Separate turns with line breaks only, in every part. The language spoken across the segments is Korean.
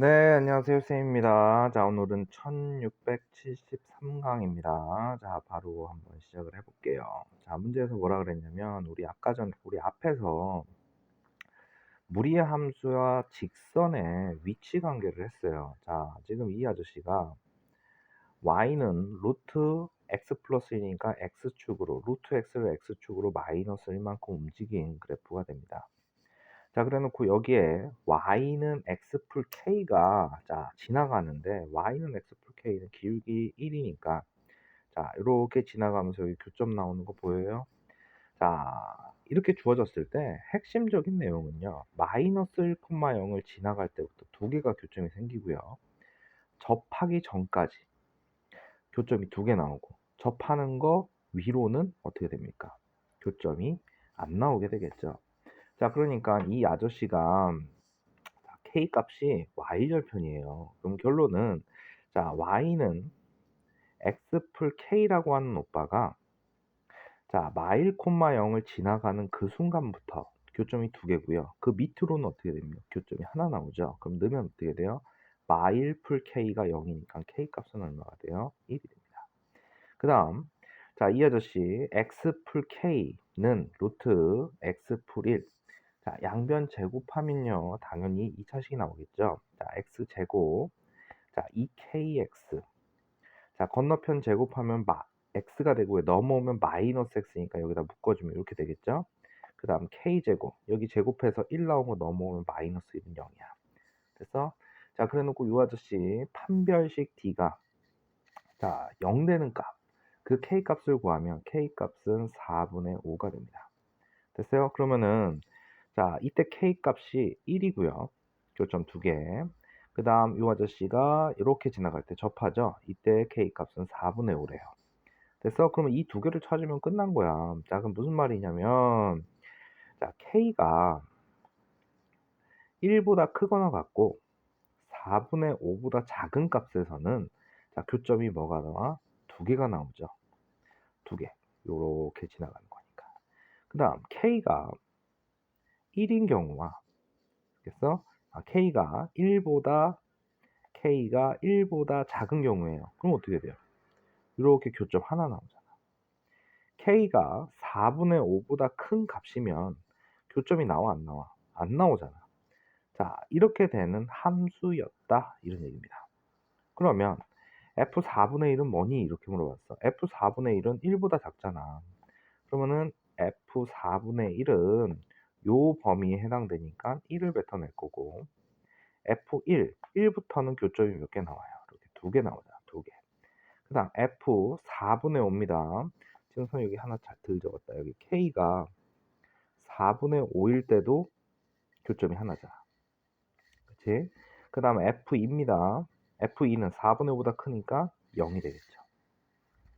네, 안녕하세요. 쌤입니다. 자, 오늘은 1673강입니다. 자, 바로 한번 시작을 해볼게요. 자, 문제에서 뭐라 그랬냐면, 우리 아까 전, 우리 앞에서 무리의 함수와 직선의 위치 관계를 했어요. 자, 지금 이 아저씨가 y는 루트 x 플러스 1이니까 x축으로, 루트 x를 x축으로 마이너스 1만큼 움직인 그래프가 됩니다. 자, 그래 놓고 여기에 y는 x 풀 k가 자, 지나가는데 y는 x 풀 k는 기울기 1이니까 자, 이렇게 지나가면서 여기 교점 나오는 거 보여요? 자, 이렇게 주어졌을 때 핵심적인 내용은요. 마이너스 1,0을 지나갈 때부터 두 개가 교점이 생기고요. 접하기 전까지 교점이 두 개 나오고 접하는 거 위로는 어떻게 됩니까? 교점이 안 나오게 되겠죠. 자, 그러니까 이 아저씨가 k 값이 y절편이에요. 그럼 결론은 자, y는 x 풀 k라고 하는 오빠가 자, 마일 콤마 0을 지나가는 그 순간부터 교점이 두 개고요. 그 밑으로는 어떻게 됩니까? 교점이 하나 나오죠. 그럼 넣으면 어떻게 돼요? 마일 풀 k가 0이니까 k 값은 얼마가 돼요? 1이 됩니다. 그 다음 자, 이 아저씨 x 풀 k는 루트 x 풀 1. 자, 양변 제곱하면요. 당연히 2차식이 나오겠죠. 자, x 제곱. 자, 2kx. 자, 건너편 제곱하면 마, x가 되고요. 넘어오면 마이너스 x니까 여기다 묶어주면 이렇게 되겠죠. 그 다음 k제곱. 여기 제곱해서 1 나온 거 넘어오면 마이너스 1은 0이야. 그래서 자, 그래 놓고 이 아저씨 판별식 d가 자, 0 되는 값. 그 k 값을 구하면 k 값은 4분의 5가 됩니다. 됐어요? 그러면은 자, 이때 k 값이 1이고요. 교점 두 개. 그 다음 이 아저씨가 이렇게 지나갈 때 접하죠. 이때 k 값은 4분의 5래요. 됐어? 그러면 이 두 개를 찾으면 끝난 거야. 자, 그럼 무슨 말이냐면 자, k가 1보다 크거나 같고 4분의 5보다 작은 값에서는 자, 교점이 뭐가 나와? 두 개가 나오죠. 두 개. 요렇게 지나가는 거니까. 그 다음 k가 1인 경우와 그래서 아, k가 1보다 k가 1보다 작은 경우에요. 그럼 어떻게 돼요? 이렇게 교점 하나 나오잖아. k가 4분의 5보다 큰 값이면 교점이 나와 안 나와? 안 나오잖아. 자, 이렇게 되는 함수였다 이런 얘기입니다. 그러면 f 4분의 1은 뭐니? 이렇게 물어봤어. f 4분의 1은 1보다 작잖아. 그러면은 f 4분의 1은 요 범위에 해당되니까 1을 뱉어낼 거고 F1, 1부터는 교점이 몇 개 나와요? 이렇게 두 개 나오잖아, 두 개. 그 다음 F 4분의 5입니다. 지금 선 여기 하나 잘덜 적었다. 여기 K가 4분의 5일 때도 교점이 하나잖아. 그치? 그 다음에 F2입니다. F2는 4분의 5보다 크니까 0이 되겠죠.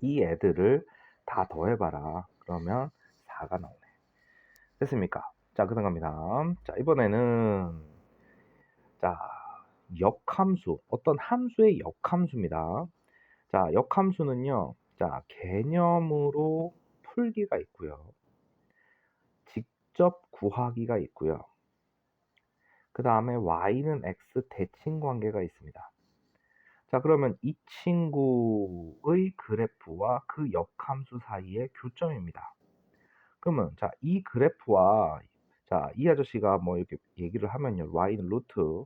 이 애들을 다 더해봐라. 그러면 4가 나오네. 됐습니까? 자, 그 다음 갑니다. 자, 이번에는, 자, 역함수. 어떤 함수의 역함수입니다. 자, 역함수는요, 자, 개념으로 풀기가 있고요. 직접 구하기가 있고요. 그 다음에 y는 x 대칭 관계가 있습니다. 자, 그러면 이 친구의 그래프와 그 역함수 사이의 교점입니다. 그러면 자, 이 그래프와 자, 이 아저씨가 뭐 이렇게 얘기를 하면요. y는 루트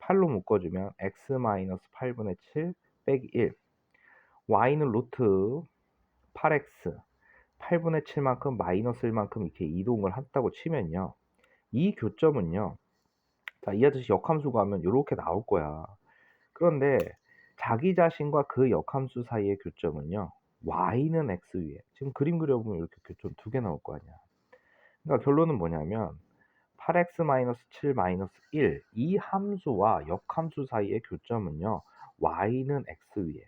8로 묶어주면 x-8분의 7 빼기 1 y는 루트 8x 8분의 7만큼 마이너스 1만큼 이렇게 이동을 한다고 치면요. 이 교점은요. 자, 이 아저씨 역함수 가면 이렇게 나올 거야. 그런데 자기 자신과 그 역함수 사이의 교점은요. y는 x 위에 지금 그림 그려보면 이렇게 교점 두 개 나올 거 아니야. 그러니까 결론은 뭐냐면 8x-7 1. 이 함수와 역함수 사이의 교점은요. y는 x 위에.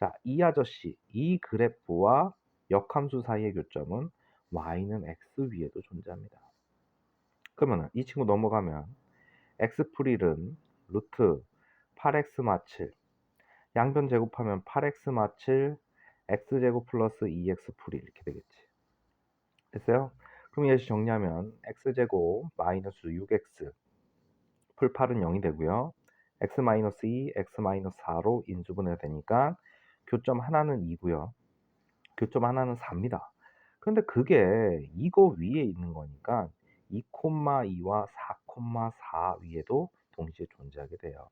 자, 이 아저씨, 이 그래프와 역함수 사이의 교점은 y는 x 위에도 존재합니다. 그러면 이 친구 넘어가면 x 풀1은 루트 8x 마7 양변 제곱하면 8x 마7 x제곱 플러스 2x 풀1 이렇게 되겠지. 됐어요? 그럼 예시 정리하면 x제곱 마이너스 6x 풀 8은 0이 되고요. x-2, x-4로 인수분해 되니까 교점 하나는 2고요. 교점 하나는 4입니다. 그런데 그게 이거 위에 있는 거니까 2,2와 4,4 위에도 동시에 존재하게 돼요.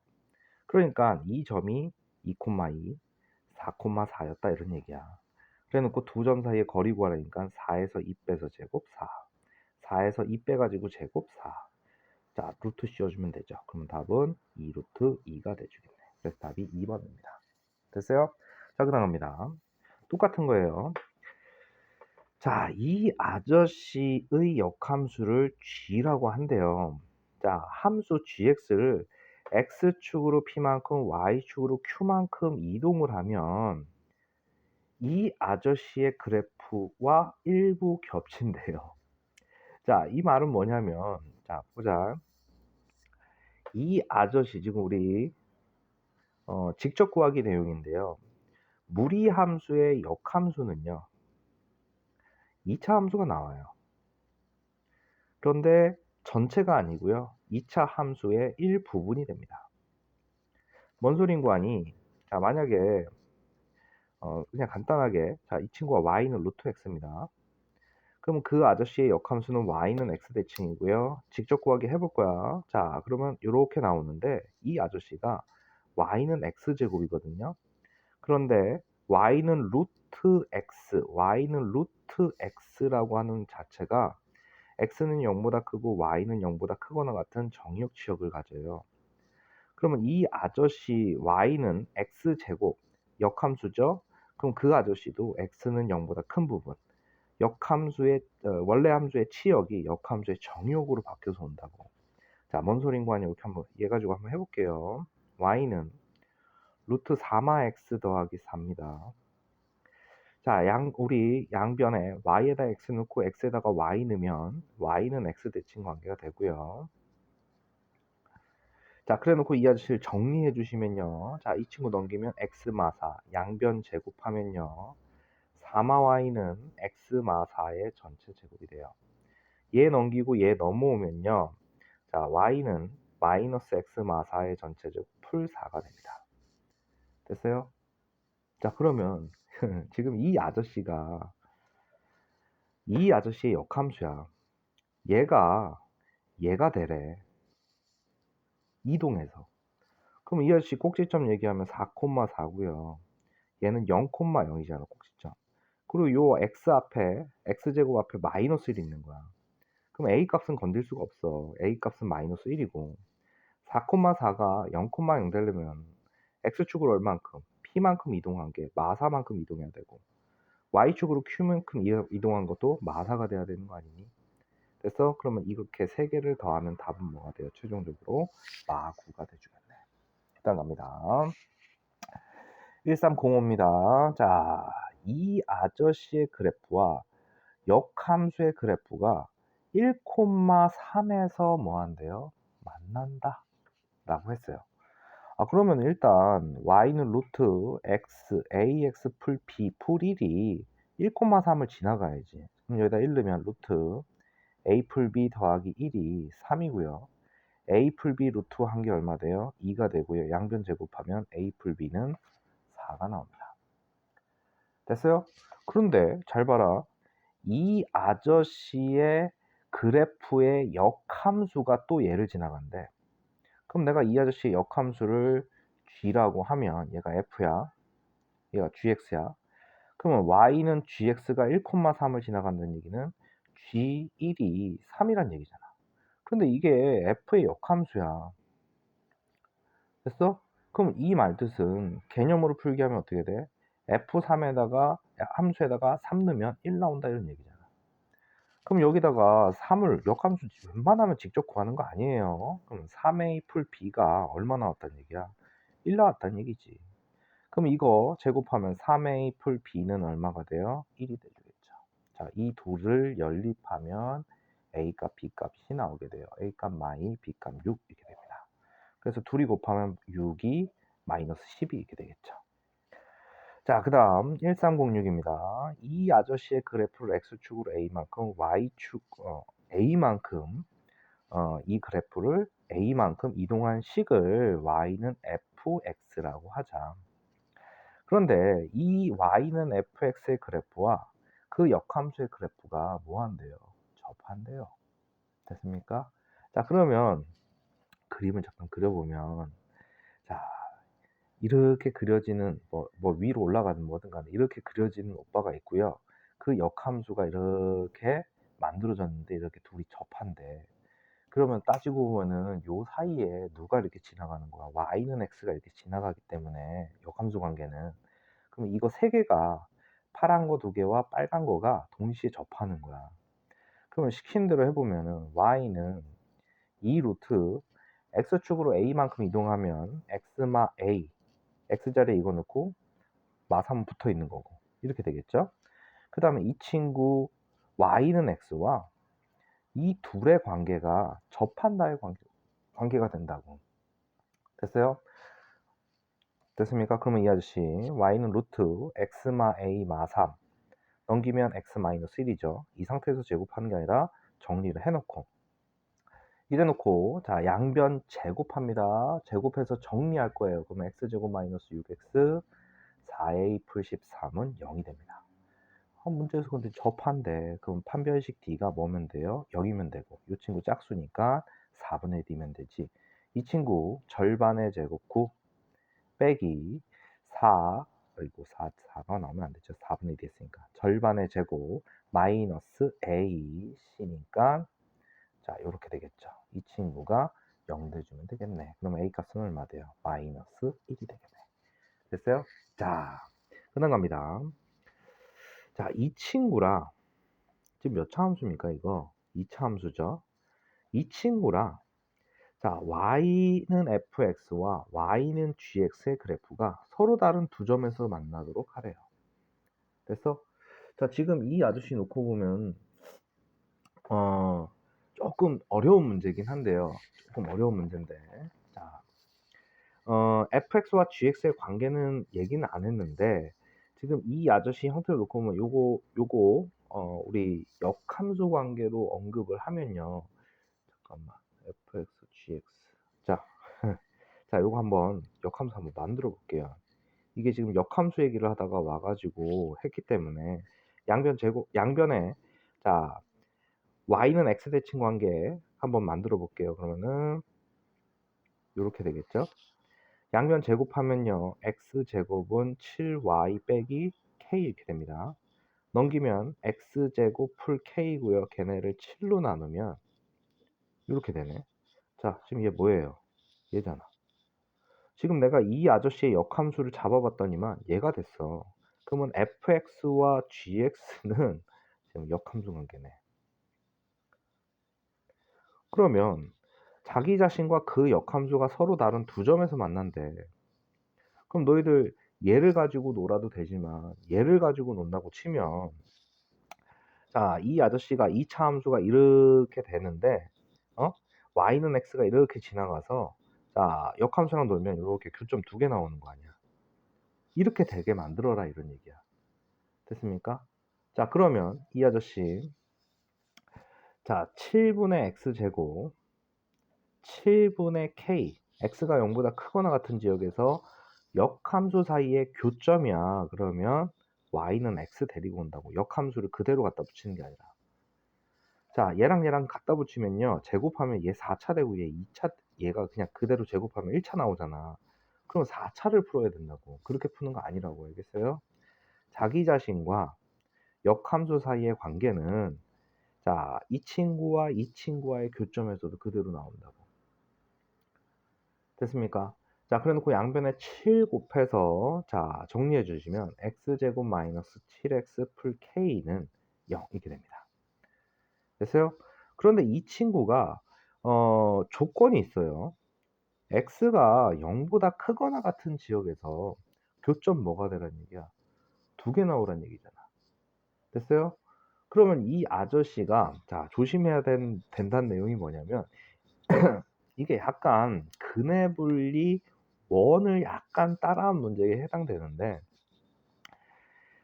그러니까 이 점이 2,2, 4,4였다 이런 얘기야. 그래 놓고 두 점 사이의 거리 구하라니까 4에서 2 빼서 제곱 4. 4에서 2 빼가지고 제곱 4. 자, 루트 씌워주면 되죠. 그럼 답은 2 루트 2가 돼주겠네. 그래서 답이 2번입니다. 됐어요? 자, 그 다음 갑니다. 똑같은 거예요. 자, 이 아저씨의 역함수를 g라고 한대요. 자, 함수 gx를 x축으로 p만큼 y축으로 q만큼 이동을 하면 이 아저씨의 그래프와 일부 겹친대요. 자, 이 말은 뭐냐면, 자, 보자. 이 아저씨, 지금 우리, 어, 직접 구하기 내용인데요. 무리 함수의 역함수는요, 2차 함수가 나와요. 그런데 전체가 아니고요. 2차 함수의 일부분이 됩니다. 뭔 소린고 하니, 자, 만약에, 어, 그냥 간단하게, 자, 이 친구가 y는 루트 x입니다. 그럼 그 아저씨의 역함수는 y는 x 대칭이고요. 직접 구하기 해볼 거야. 자, 그러면 이렇게 나오는데 이 아저씨가 y는 x 제곱이거든요. 그런데 y는 루트 x, y는 루트 x라고 하는 자체가 x는 0보다 크고 y는 0보다 크거나 같은 정역 치역을 가져요. 그러면 이 아저씨 y는 x 제곱 역함수죠. 그럼 그 아저씨도 x는 0보다 큰 부분 역함수의 어, 원래 함수의 치역이 역함수의 정역으로 바뀌어서 온다고. 자, 뭔 소린가 하냐 이렇게 한번 얘 가지고 한번 해볼게요. y는 루트 4마 x 더하기 4입니다. 자, 양 우리 양변에 y에다 x 넣고 x에다가 y 넣으면 y는 x 대칭 관계가 되고요. 자, 그래 놓고 이 아저씨를 정리해 주시면요. 자, 이 친구 넘기면 x 마사 양변 제곱하면요. 4마y는 x마4의 전체 제곱이 돼요. 얘 넘기고 얘 넘어오면요. 자, y는 마이너스 x마4의 전체 제곱 풀 4가 됩니다. 됐어요? 자, 그러면 지금 이 아저씨가 이 아저씨의 역함수야. 얘가 얘가 되래. 이동해서. 그럼 이 아저씨 꼭지점 얘기하면 4,4고요. 얘는 0,0이잖아, 꼭지점. 그리고 요 x 앞에 x제곱 앞에 마이너스 1이 있는 거야. 그럼 a 값은 건들 수가 없어. a 값은 마이너스 1이고 4,4가 0,0 되려면 x축으로 얼만큼? p만큼 이동한 게 마사만큼 이동해야 되고 y축으로 q만큼 이동한 것도 마사가 돼야 되는 거 아니니? 됐어? 그러면 이렇게 세 개를 더하면 답은 뭐가 돼요? 최종적으로 마구가 돼주겠네. 일단 갑니다. 1305입니다. 자, 이 아저씨의 그래프와 역함수의 그래프가 1,3에서 뭐한대요? 만난다 라고 했어요. 아 그러면 일단 y는 루트 x ax 풀 b 풀 1이 1,3을 지나가야지. 그럼 여기다 1 넣으면 루트 a 풀 b 더하기 1이 3이고요. a 풀 b 루트 한게 얼마 돼요? 2가 되고요. 양변 제곱하면 a 풀 b는 4가 나옵니다. 됐어요? 그런데 잘 봐라. 이 아저씨의 그래프의 역함수가 또 얘를 지나간대. 그럼 내가 이 아저씨의 역함수를 g라고 하면 얘가 f야. 얘가 gx야. 그러면 y는 gx가 1,3을 지나간다는 얘기는 g1이 3이란 얘기잖아. 근데 이게 f의 역함수야. 됐어? 그럼 이 말뜻은 개념으로 풀게 하면 어떻게 돼? F3에다가 함수에다가 3 넣으면 1 나온다 이런 얘기잖아. 그럼 여기다가 3을 역함수 웬만하면 직접 구하는 거 아니에요. 그럼 3A 풀 B가 얼마 나왔다는 얘기야? 1 나왔다는 얘기지. 그럼 이거 제곱하면 3A 풀 B는 얼마가 돼요? 1이 되겠죠. 자, 이 둘을 연립하면 A 값, B 값이 나오게 돼요. A 값 마이, B 값 6 이렇게 됩니다. 그래서 둘이 곱하면 6이 마이너스 10이 이렇게 되겠죠. 자, 그 다음 1306입니다. 이 아저씨의 그래프를 X축으로 A만큼, Y축 어, A만큼 어, 이 그래프를 a만큼 이동한 식을 y는 fx라고 하자. 그런데 이 y는 fx의 그래프와 그 역함수의 그래프가 뭐한대요? 접한대요. 됐습니까? 자, 그러면 그림을 잠깐 그려보면 자, 이렇게 그려지는 뭐, 뭐 위로 올라가는 뭐든 간에 이렇게 그려지는 오빠가 있고요. 그 역함수가 이렇게 만들어졌는데 이렇게 둘이 접한대. 그러면 따지고 보면은 요 사이에 누가 이렇게 지나가는 거야? y는 x가 이렇게 지나가기 때문에 역함수 관계는 그럼 이거 세 개가 파란 거 두 개와 빨간 거가 동시에 접하는 거야. 그러면 시킨 대로 해보면은 y는 2 루트 x축으로 a만큼 이동하면 x마 a x자리에 이거 넣고 마삼 붙어 있는 거고 이렇게 되겠죠? 그 다음에 이 친구 y는 x와 이 둘의 관계가 접한다의 관계, 관계가 된다고. 됐어요? 됐습니까? 그러면 이 아저씨 y는 루트 x마 a 마 3 넘기면 x 마이너스 1이죠. 이 상태에서 제곱하는 게 아니라 정리를 해놓고 이래놓고 자 양변 제곱합니다. 제곱해서 정리할 거예요. 그러면 x제곱 마이너스 6x 4a 풀 13은 0이 됩니다. 아, 문제에서 근데 접한데 그럼 판별식 d가 뭐면 돼요? 0이면 되고 이 친구 짝수니까 4분의 d면 되지. 이 친구 절반의 제곱 9 빼기 4 그리고 4, 4가 나오면 안 되죠. 4분의 1이 했으니까. 절반의 제곱 마이너스 a c니까 자 이렇게 되겠죠. 이 친구가 0 돼주면 되겠네. 그러면 a 값은 얼마 돼요? 마이너스 1이 되겠네. 됐어요? 자, 끝난 겁니다. 자, 이 친구랑 지금 몇 차 함수입니까, 이거? 2차 함수죠. 이 친구랑 자, y는 fx와 y는 gx의 그래프가 서로 다른 두 점에서 만나도록 하래요. 됐어? 자, 지금 이 아저씨 놓고 보면 어, 조금 어려운 문제긴 한데요. 조금 어려운 문제인데. 자, 어, fx와 gx의 관계는 얘기는 안 했는데 지금 이 아저씨 형태를 놓고 보면 요거 요거 어, 우리 역함수 관계로 언급을 하면요. 잠깐만. fx, gx. 자, 자, 요거 한번 역함수 한번 만들어 볼게요. 이게 지금 역함수 얘기를 하다가 와가지고 했기 때문에 양변 제곱, 양변에 자, y는 x 대칭 관계 한번 만들어 볼게요. 그러면은 이렇게 되겠죠? 양변 제곱하면요. x 제곱은 7y 빼기 k 이렇게 됩니다. 넘기면 x 제곱 풀 k고요. 걔네를 7로 나누면 이렇게 되네. 자, 지금 얘 뭐예요? 얘잖아. 지금 내가 이 아저씨의 역함수를 잡아봤더니만 얘가 됐어. 그러면 fx와 gx는 지금 역함수 관계네. 그러면 자기 자신과 그 역함수가 서로 다른 두 점에서 만난대. 그럼 너희들 얘를 가지고 놀아도 되지만 얘를 가지고 논다고 치면 자, 이 아저씨가 2차 함수가 이렇게 되는데 어? Y는 x가 이렇게 지나가서 자, 역함수랑 놀면 이렇게 교점 두 개 나오는 거 아니야. 이렇게 되게 만들어라 이런 얘기야. 됐습니까? 자, 그러면 이 아저씨 자, 7분의 x제곱 7분의 k x가 0보다 크거나 같은 지역에서 역함수 사이의 교점이야. 그러면 y는 x 데리고 온다고. 역함수를 그대로 갖다 붙이는 게 아니라. 자, 얘랑 얘랑 갖다 붙이면요. 제곱하면 얘 4차 되고 얘 2차, 얘가 그냥 그대로 제곱하면 1차 나오잖아. 그럼 4차를 풀어야 된다고. 그렇게 푸는 거 아니라고. 알겠어요? 자기 자신과 역함수 사이의 관계는 자, 이 친구와 이 친구와의 교점에서도 그대로 나온다고. 됐습니까? 자, 그래 놓고 양변에 7 곱해서 자, 정리해 주시면 x제곱 마이너스 7x 풀 k는 0 이렇게 됩니다. 됐어요? 그런데 이 친구가 어, 조건이 있어요. x가 0보다 크거나 같은 지역에서 교점 뭐가 되라는 얘기야? 두 개 나오란 얘기잖아. 됐어요? 그러면 이 아저씨가 자 조심해야 된, 된다는 내용이 뭐냐면 이게 약간 근해 분리 원을 약간 따라한 문제에 해당되는데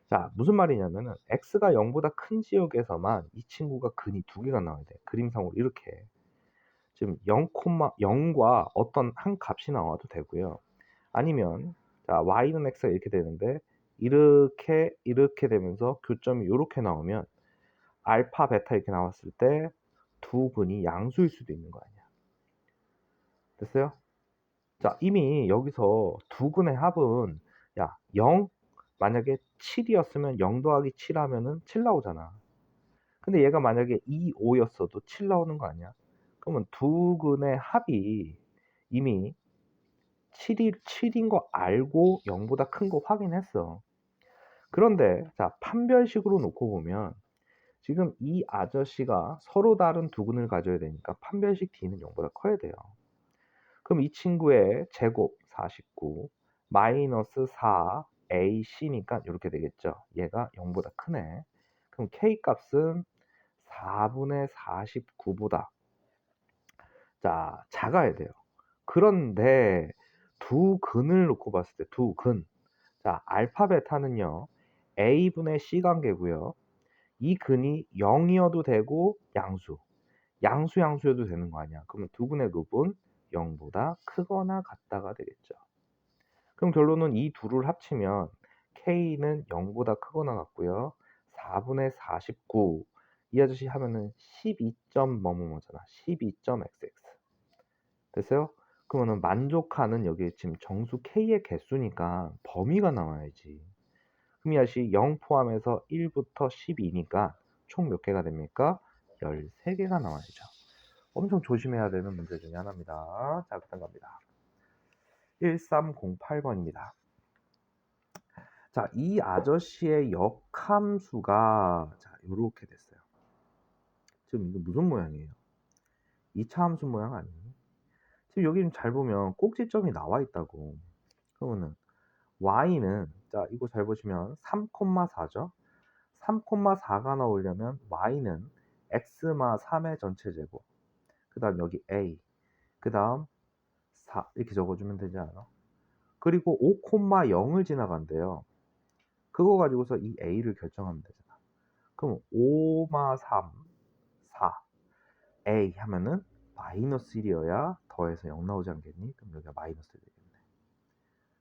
자 무슨 말이냐면은 x가 0보다 큰 지역에서만 이 친구가 근이 두 개가 나와야 돼 그림상으로 이렇게 지금 0, 0과 어떤 한 값이 나와도 되고요. 아니면 자, y는 x가 이렇게 되는데 이렇게 이렇게 되면서 교점이 이렇게 나오면 알파, 베타 이렇게 나왔을 때 두 근이 양수일 수도 있는 거 아니야. 됐어요? 자, 이미 여기서 두 근의 합은 야, 0 만약에 7이었으면 0 더하기 7 하면은 7 나오잖아. 근데 얘가 만약에 2, 5였어도 7 나오는 거 아니야? 그러면 두 근의 합이 이미 7이 7인 거 알고 0보다 큰 거 확인했어. 그런데 자, 판별식으로 놓고 보면 지금 이 아저씨가 서로 다른 두 근을 가져야 되니까 판별식 D는 0보다 커야 돼요. 그럼 이 친구의 제곱 49 마이너스 4 AC니까 이렇게 되겠죠. 얘가 0보다 크네. 그럼 K 값은 4분의 49보다 자 작아야 돼요. 그런데 두 근을 놓고 봤을 때 두 근. 자 알파 베타는요. A분의 C 관계고요. 이 근이 0이어도 되고 양수. 양수 양수여도 되는 거 아니야. 그러면 두 근의 곱은 0보다 크거나 같다가 되겠죠. 그럼 결론은 이 둘을 합치면 K는 0보다 크거나 같고요. 4분의 49. 이 아저씨 하면은 12점 뭐뭐뭐잖아. 12.xx. 됐어요? 그러면은 만족하는 여기 지금 정수 K의 개수니까 범위가 나와야지. 그럼 이 아저씨 0 포함해서 1부터 12니까 총 몇 개가 됩니까? 13개가 나와야죠. 엄청 조심해야 되는 문제 중에 하나입니다. 자, 그다음 갑니다. 1308번입니다. 자, 이 아저씨의 역함수가 자, 이렇게 됐어요. 지금 이거 무슨 모양이에요? 2차 함수 모양 아니에요? 지금 여기 잘 보면 꼭지점이 나와 있다고. 그러면은 y는 자, 이거 잘 보시면 3,4죠? 3,4가 나오려면 y는 x마 3의 전체 제곱. 그다음 여기 a. 그다음 4 이렇게 적어주면 되지 않아? 그리고 5,0을 지나간대요. 그거 가지고서 이 a를 결정하면 되잖아. 그럼 5마 3, 4, a 하면은 마이너스 1이어야 더해서 0 나오지 않겠니? 그럼 여기가 마이너스 1 되겠네.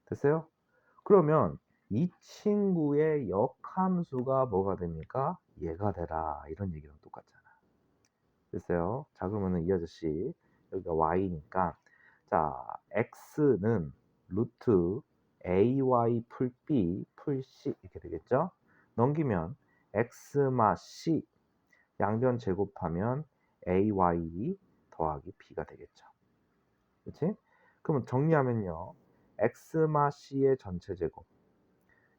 됐어요? 그러면 이 친구의 역함수가 뭐가 됩니까? 얘가 되라 이런 얘기랑 똑같잖아. 됐어요? 자 그러면은 이 아저씨 여기가 y니까 자 x는 루트 ay 풀 b 풀 c 이렇게 되겠죠? 넘기면 x마 c 양변 제곱하면 ay 더하기 b가 되겠죠. 그렇지? 그러면 정리하면요. x마 c의 전체 제곱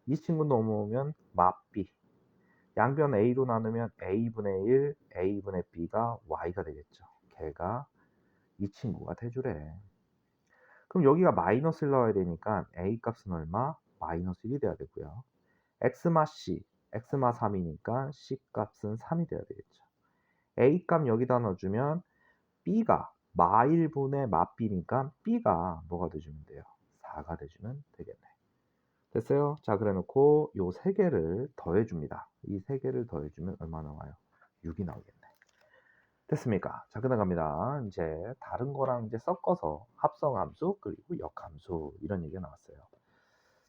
이 친구 넘어오면 마 b 양변 a로 나누면 a분의 1, a분의 b가 y가 되겠죠. 걔가 이 친구가 돼주래. 그럼 여기가 마이너스 1 나와야 되니까 a 값은 얼마? 마이너스 1이 돼야 되고요. x마 c, x마 3이니까 c 값은 3이 돼야 되겠죠. a 값 여기다 넣어주면 b가 마 1분의 마 b니까 b가 뭐가 돼주면 돼요? 4가 돼주면 되겠네. 됐어요? 자, 그래 놓고 요 세 개를 더해 줍니다. 이 세 개를 더해 주면 얼마 나와요? 6이 나오겠네. 됐습니까? 자, 그 다음 갑니다. 이제 다른 거랑 이제 섞어서 합성 함수 그리고 역함수 이런 얘기가 나왔어요.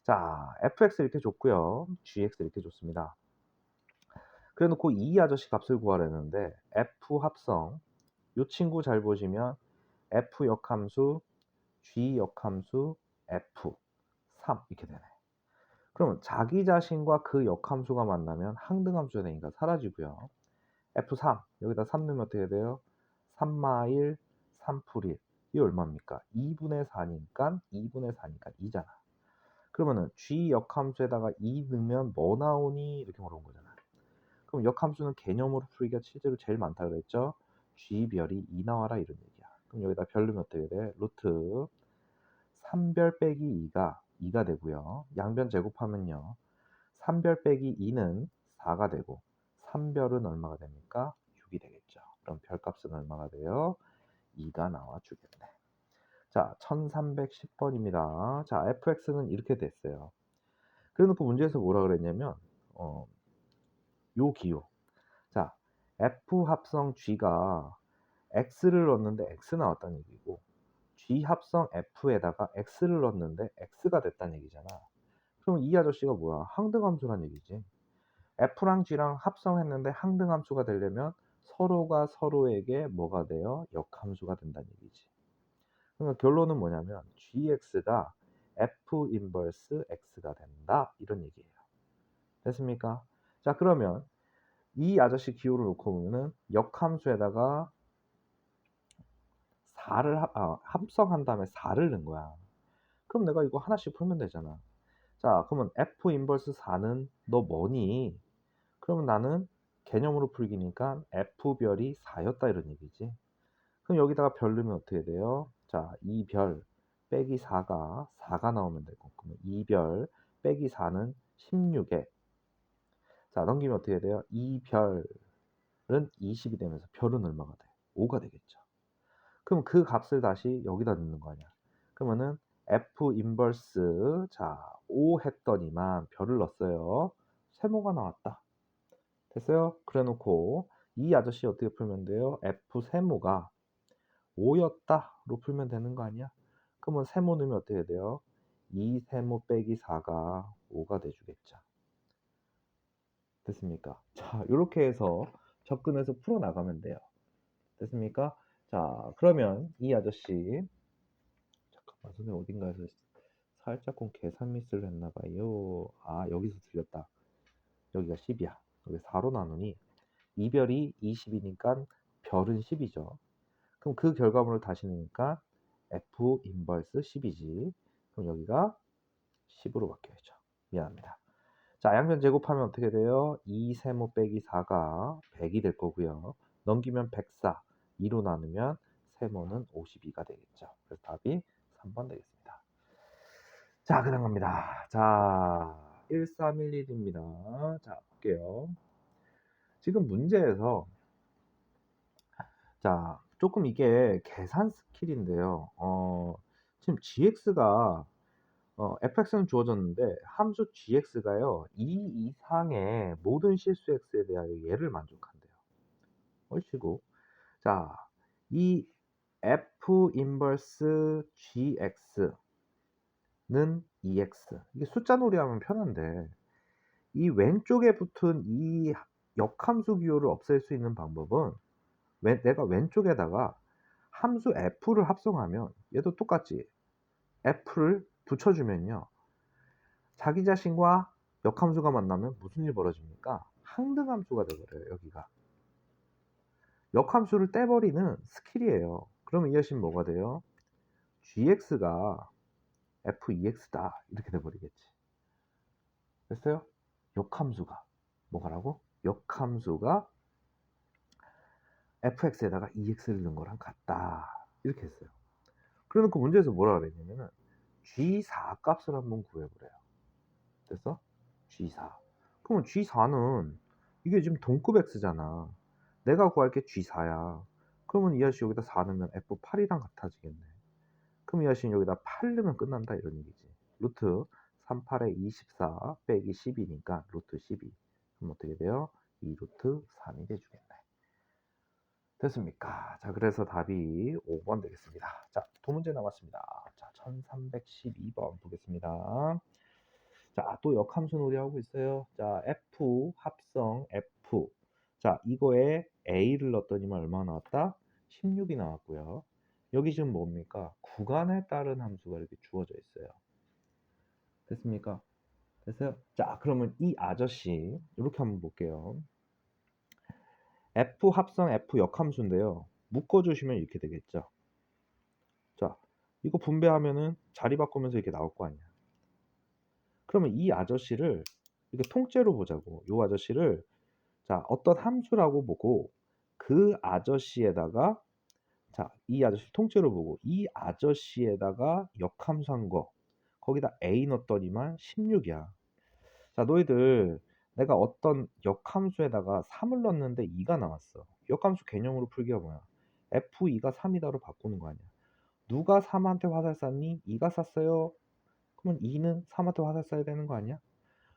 자, fx 이렇게 줬고요. gx 이렇게 줬습니다. 그래 놓고 이 아저씨 값을 구하려는데 f 합성 이 친구 잘 보시면 f 역함수, g 역함수, f 3 이렇게 되네. 그러면 자기 자신과 그 역함수가 만나면 항등함수가 되니까 사라지고요. F3 여기다 3 넣으면 어떻게 돼요? 3마 1, 3풀 1이 얼마입니까? 2분의 4니까 2분의 4니까 2잖아. 그러면은 G 역함수에다가 2 넣으면 뭐 나오니? 이렇게 물어본 거잖아. 그럼 역함수는 개념으로 풀기가 실제로 제일 많다 그랬죠? G 별이 2 나와라 이런 얘기야. 그럼 여기다 별 넣으면 어떻게 돼? 루트 3별 빼기 2가 2가 되고요. 양변 제곱하면요. 3별 빼기 2는 4가 되고 3별은 얼마가 됩니까? 6이 되겠죠. 그럼 별값은 얼마가 돼요? 2가 나와 주겠네. 자, 1310번입니다. 자, fx는 이렇게 됐어요. 그래놓고 문제에서 뭐라 그랬냐면 어, 요 기호. 자, f 합성 g가 x를 넣었는데 x 나왔다는 얘기고 g 합성 f에다가 x를 넣었는데 x가 됐다는 얘기잖아. 그럼 이 아저씨가 뭐야? 항등함수란 얘기지. F랑 g랑 합성했는데 항등함수가 되려면 서로가 서로에게 뭐가 돼요? 역함수가 된다는 얘기지. 그러니까 결론은 뭐냐면 gx가 f 인버스 x가 된다 이런 얘기예요. 됐습니까? 자 그러면 이 아저씨 기호를 놓고 보면은 역함수에다가 4를 합, 아, 합성한 다음에 4를 넣은 거야. 그럼 내가 이거 하나씩 풀면 되잖아. 자, 그러면 f 인버스 4는 너 뭐니? 그러면 나는 개념으로 풀기니까 f별이 4였다 이런 얘기지. 그럼 여기다가 별 넣으면 어떻게 돼요? 자, 2별 빼기 4가 4가 나오면 되고 그러면 2별 빼기 4는 16에 자, 넘기면 어떻게 돼요? 2별은 20이 되면서 별은 얼마가 돼? 5가 되겠죠. 그럼 그 값을 다시 여기다 넣는 거 아니야. 그러면은 f 인버스 자, 5 했더니만 별을 넣었어요. 세모가 나왔다. 됐어요? 그래 놓고 이 아저씨 어떻게 풀면 돼요? f 세모가 5였다로 풀면 되는 거 아니야? 그러면 세모 넣으면 어떻게 돼요? 2 세모 빼기 4가 5가 돼주겠죠. 됐습니까? 자, 이렇게 해서 접근해서 풀어 나가면 돼요. 됐습니까? 자, 그러면 이 아저씨 잠깐만 선생님 어딘가에서 살짝 계산 미스를 했나 봐요. 아, 여기서 틀렸다. 여기가 10이야. 여기 4로 나누니 이별이 20이니까 별은 10이죠. 그럼 그 결과물을 다시 넣으니까 F 인버스 10이지. 그럼 여기가 10으로 바뀌어야죠. 미안합니다. 자, 양변 제곱하면 어떻게 돼요? 2 세모 빼기 4가 100이 될 거고요. 넘기면 104, 2로 나누면 세모는 52가 되겠죠. 그래서 답이 3번 되겠습니다. 자, 그 다음 갑니다. 자, 1311입니다. 자, 볼게요. 지금 문제에서 자, 조금 이게 계산 스킬인데요. 어, 지금 gx가 어, fx는 주어졌는데 함수 gx가요. 이 이상의 모든 실수 x에 대하여 얘를 만족한대요. 얼씨구. 자, 이 f 인버스 gx는 ex. 이게 숫자 놀이하면 편한데 이 왼쪽에 붙은 이 역함수 기호를 없앨 수 있는 방법은 왜- 내가 왼쪽에다가 함수 f를 합성하면 얘도 똑같지. f를 붙여주면요. 자기 자신과 역함수가 만나면 무슨 일이 벌어집니까? 항등함수가 되버려요, 여기가. 역함수를 떼버리는 스킬이에요. 그럼 이 여신 뭐가 돼요? gx가 f2x다. 이렇게 돼버리겠지. 됐어요? 역함수가. 뭐가라고? 역함수가 fx에다가 2x를 넣은 거랑 같다. 이렇게 했어요. 그래 놓고 문제에서 뭐라 그랬냐면은 G4 값을 한번 구해보래요. 됐어? G4. 그러면 G4는 이게 지금 동급 X잖아. 내가 구할 게 G4야. 그러면 이 아저씨 여기다 4 넣으면 F8이랑 같아지겠네. 그럼 이 아저씨는 여기다 8 넣으면 끝난다 이런 얘기지. 루트 38에 24 빼기 10이니까 루트 12. 그럼 어떻게 돼요? 2 루트 3이 돼주겠네. 됐습니까? 자, 그래서 답이 5번 되겠습니다. 자, 두 문제 남았습니다. 자, 1312번 보겠습니다. 자, 또 역함수 놀이하고 있어요. 자, F 합성 F. 자, 이거에 A를 넣었더니만 얼마 나왔다? 16이 나왔고요. 여기 지금 뭡니까? 구간에 따른 함수가 이렇게 주어져 있어요. 됐습니까? 됐어요? 자, 그러면 이 아저씨 이렇게 한번 볼게요. F 합성 F 역함수인데요. 묶어주시면 이렇게 되겠죠. 자, 이거 분배하면은 자리 바꾸면서 이렇게 나올 거 아니야. 그러면 이 아저씨를 이렇게 통째로 보자고. 이 아저씨를 자 어떤 함수라고 보고 그 아저씨에다가 자 이 아저씨 통째로 보고 이 아저씨에다가 역함수한 거 거기다 a 넣었더니만 16이야. 자 너희들 내가 어떤 역함수에다가 3을 넣었는데 2가 나왔어. 역함수 개념으로 풀기가 뭐야? f2가 3이다로 바꾸는 거 아니야. 누가 3한테 화살 쐈니? 2가 쐈어요. 그러면 2는 3한테 화살 쏴야 되는 거 아니야?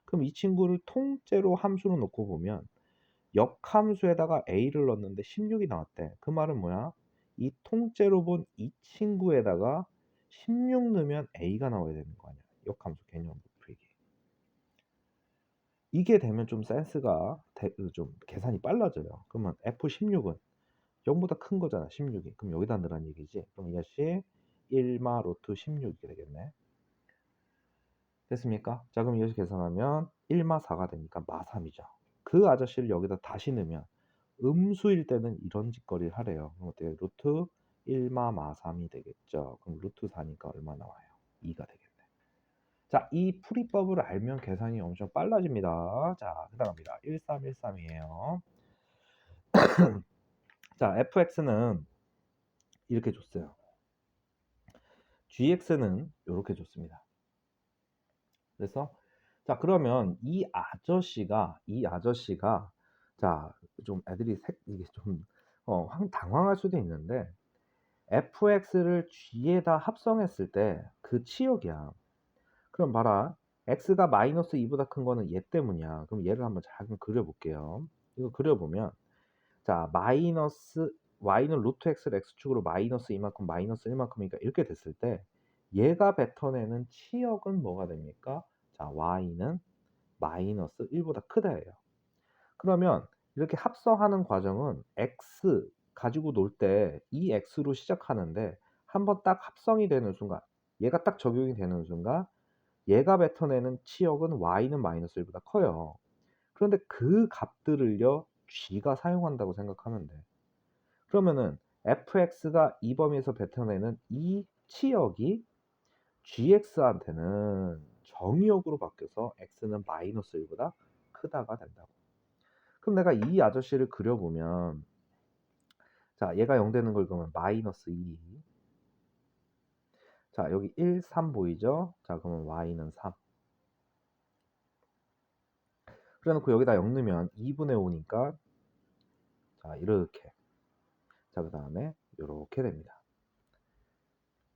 그럼 이 친구를 통째로 함수로 놓고 보면 역함수에다가 a를 넣었는데 16이 나왔대. 그 말은 뭐야? 이 통째로 본 이 친구에다가 16 넣으면 a가 나와야 되는 거 아니야. 역함수 개념 풀이기. 이게 되면 좀 센스가 대, 그좀 계산이 빨라져요. 그러면 F16은 0보다 큰 거잖아. 16이. 그럼 여기다 넣으란 얘기지. 그럼 이것이 1마 로트 16이 되겠네. 됐습니까? 자 그럼 이것이 계산하면 1마 4가 되니까 마 3이죠. 그 아저씨를 여기다 다시 넣으면 음수일 때는 이런 짓거리를 하래요. 그럼 어떻게 루트 1마 마 3이 되겠죠. 그럼 루트 4니까 얼마 나와요? 2가 되겠네. 자, 이 풀이법을 알면 계산이 엄청 빨라집니다. 자, 그 다음입니다. 1313이에요. 자, fx는 이렇게 줬어요. gx는 이렇게 줬습니다. 그래서 자 그러면 이 아저씨가 이 아저씨가 자 좀 애들이 색 이게 좀 어, 황- 당황할 수도 있는데 fx를 g에다 합성했을 때 그 치역이야. 그럼 봐라. x가 마이너스 2보다 큰 거는 얘 때문이야. 그럼 얘를 한번 잘 그려볼게요. 이거 그려보면 자 마이너스 y는 루트 x를 x축으로 마이너스 이만큼 마이너스 1만큼이니까 이렇게 됐을 때 얘가 뱉어내는 치역은 뭐가 됩니까? 자 y는 마이너스 1보다 크다예요. 그러면 이렇게 합성하는 과정은 x 가지고 놀 때 이 x로 시작하는데 한번 딱 합성이 되는 순간 얘가 딱 적용이 되는 순간 얘가 뱉어내는 치역은 y는 마이너스 1보다 커요. 그런데 그 값들을요 g가 사용한다고 생각하면 돼. 그러면은 fx가 이 범위에서 뱉어내는 이 치역이 gx한테는 정의역으로 바뀌어서 x는 마이너스 1보다 크다가 된다고. 그럼 내가 이 아저씨를 그려보면 자 얘가 0 되는 걸 그러면 마이너스 2. 자 여기 1, 3 보이죠? 자 그러면 y는 3. 그래놓고 여기다 0 넣으면 2분의 5니까 자 이렇게 자 그 다음에 이렇게 됩니다.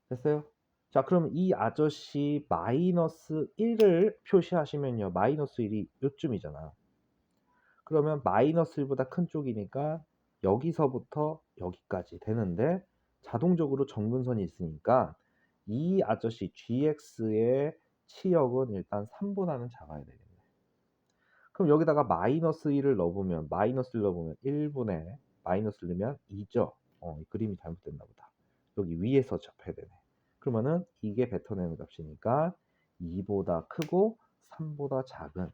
됐어요? 자 그럼 이 아저씨 마이너스 1을 표시하시면요 마이너스 1이 요쯤이잖아. 그러면 마이너스 1보다 큰 쪽이니까 여기서부터 여기까지 되는데 자동적으로 정근선이 있으니까 이 아저씨 gx의 치역은 일단 3보다는 작아야 되겠네. 그럼 여기다가 마이너스 1을 넣어보면 마이너스 1 넣어보면 1분의 마이너스 1 넣으면 2죠. 어, 이 그림이 잘못됐나 보다. 여기 위에서 접해야 되네. 그러면은 이게 뱉어내는 값이니까 2보다 크고 3보다 작은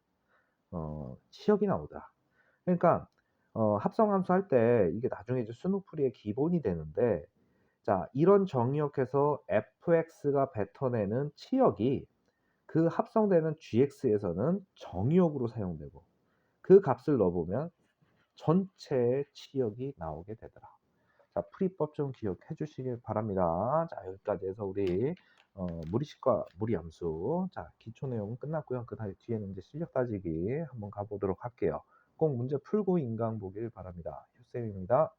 어, 치역이 나오다. 그러니까 어, 합성함수 할 때 이게 나중에 이제 수능풀이의 기본이 되는데 자 이런 정의역에서 fx가 뱉어내는 치역이 그 합성되는 gx에서는 정의역으로 사용되고 그 값을 넣어보면 전체의 치역이 나오게 되더라. 자 풀이법 좀 기억해 주시길 바랍니다. 자 여기까지 해서 우리 어, 무리식과 무리함수 자 기초 내용은 끝났고요. 그 다음에 뒤에는 이제 실력 따지기 한번 가보도록 할게요. 꼭 문제 풀고 인강 보길 바랍니다. 효쌤입니다.